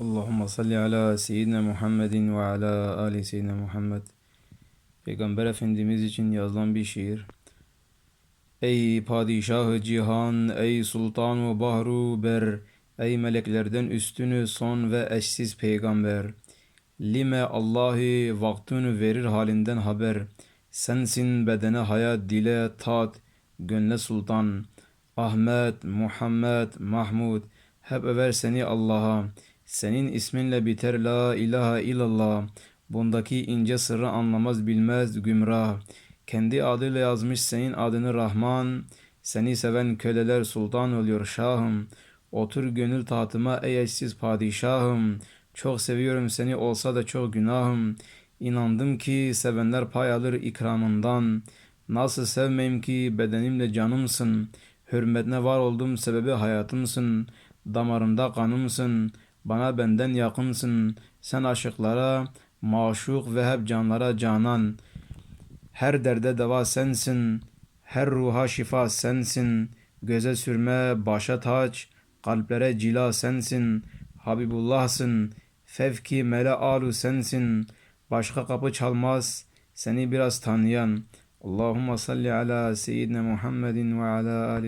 Allahümme salli ala seyyidina Muhammedin ve ala ali seyyidina Muhammed. Peygamber Efendimiz için yazılan bir şiir. Ey padişahı cihan, ey sultan ve bahru ber, ey meleklerden üstünü son ve eşsiz peygamber. Lime Allahi vaktunu verir halinden haber. Sensin bedene hayat, dile tat, gönle sultan. Ahmet, Muhammed, Mahmud, hep över seni Allah'a. Senin isminle biter la ilahe illallah. Bundaki ince sırrı anlamaz bilmez gümrah. Kendi adıyla yazmış senin adını Rahman. Seni seven köleler sultan oluyor şahım. Otur gönül tahtıma ey eşsiz padişahım. Çok seviyorum seni olsa da çok günahım. İnandım ki sevenler pay alır ikramından. Nasıl sevmeyim ki bedenimle canımsın. Hürmetine var olduğum sebebi hayatımsın. Damarımda kanımsın. Bana benden yakınsın. Sen aşıklara maşuk ve hep canlara canan. Her derde deva sensin. Her ruha şifa sensin. Göze sürme başa taç. Kalplere cila sensin. Habibullah'sın. Fevki mele alu sensin. Başka kapı çalmaz. Seni biraz tanıyan. Allahümme salli ala seyyidina Muhammedin ve ala ali